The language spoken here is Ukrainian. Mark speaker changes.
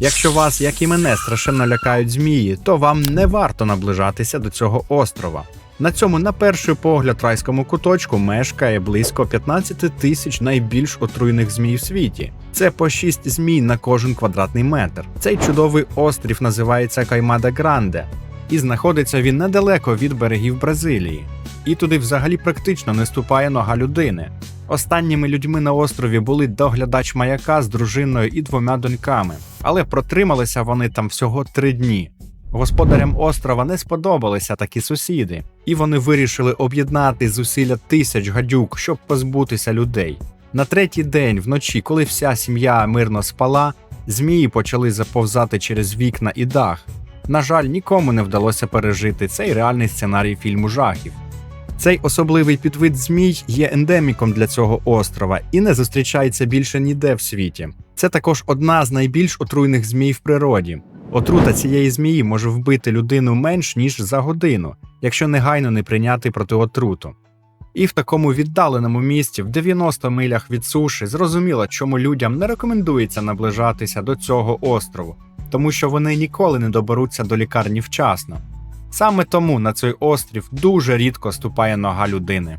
Speaker 1: Якщо вас, як і мене, страшенно лякають змії, то вам не варто наближатися до цього острова. На цьому, на перший погляд, райському куточку мешкає близько 15 тисяч найбільш отруйних змій в світі. Це по 6 змій на кожен квадратний метр. Цей чудовий острів називається Каймада Гранде, і знаходиться він недалеко від берегів Бразилії. І туди взагалі практично не ступає нога людини. Останніми людьми на острові були доглядач маяка з дружиною і двома доньками, але протрималися вони там всього три дні. Господарям острова не сподобалися такі сусіди, і вони вирішили об'єднати зусилля тисяч гадюк, щоб позбутися людей. На третій день вночі, коли вся сім'я мирно спала, змії почали заповзати через вікна і дах. На жаль, нікому не вдалося пережити цей реальний сценарій фільму жахів. Цей особливий підвид змій є ендеміком для цього острова і не зустрічається більше ніде в світі. Це також одна з найбільш отруйних змій в природі. Отрута цієї змії може вбити людину менш ніж за годину, якщо негайно не прийняти протиотруту. І в такому віддаленому місці, в 90 милях від суші, зрозуміло, чому людям не рекомендується наближатися до цього острову, тому що вони ніколи не доберуться до лікарні вчасно. Саме тому на цей острів дуже рідко ступає нога людини.